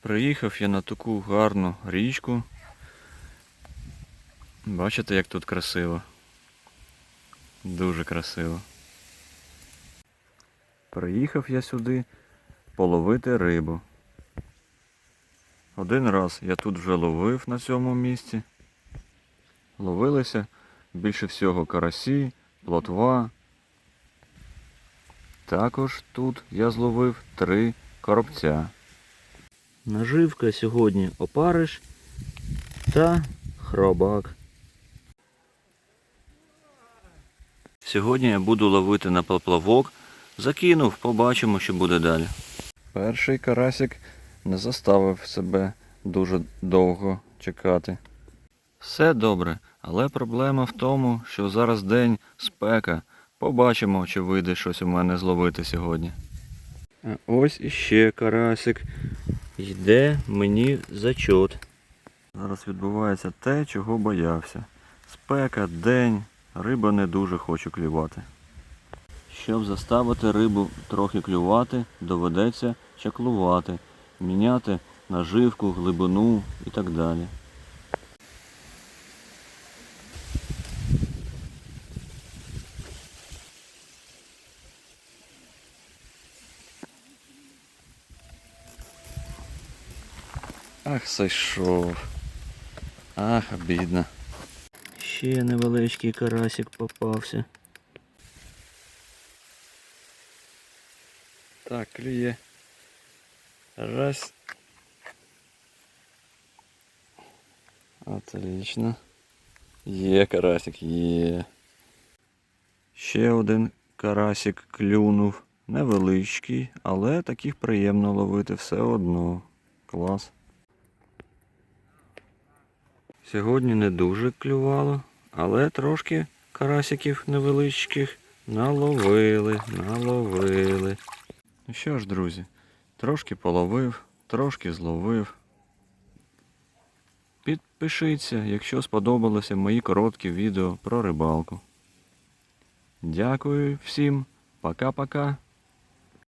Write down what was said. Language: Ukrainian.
Приїхав я на таку гарну річку. Бачите, як тут красиво. Дуже красиво. Приїхав я сюди половити рибу. Один раз я тут вже ловив на цьому місці. Ловилися більше всього карасі, плотва. Також тут я зловив три коробця. Наживка сьогодні опариш та хробак. Сьогодні я буду ловити на поплавок. Закинув, побачимо, що буде далі. Перший карасик не заставив себе дуже довго чекати. Все добре, але проблема в тому, що зараз день спека. Побачимо, чи вийде щось у мене зловити сьогодні. А ось іще карасик. Йде мені зачот. Зараз відбувається те, чого боявся. Спека, день, риба не дуже хоче клювати. Щоб заставити рибу трохи клювати, доведеться чаклувати, міняти наживку, глибину і так далі. Ах, зайшов. Ах, обідно. Ще невеличкий карасик попався. Так, клює. Раз. Отлично. Є карасик, є. Ще один карасик клюнув. Невеличкий, але таких приємно ловити все одно. Клас. Сьогодні не дуже клювало, але трошки карасиків невеличких наловили, наловили. Ну що ж, друзі, трошки половив, трошки зловив. Підпишіться, якщо сподобалися мої короткі відео про рибалку. Дякую всім. Пока-пока.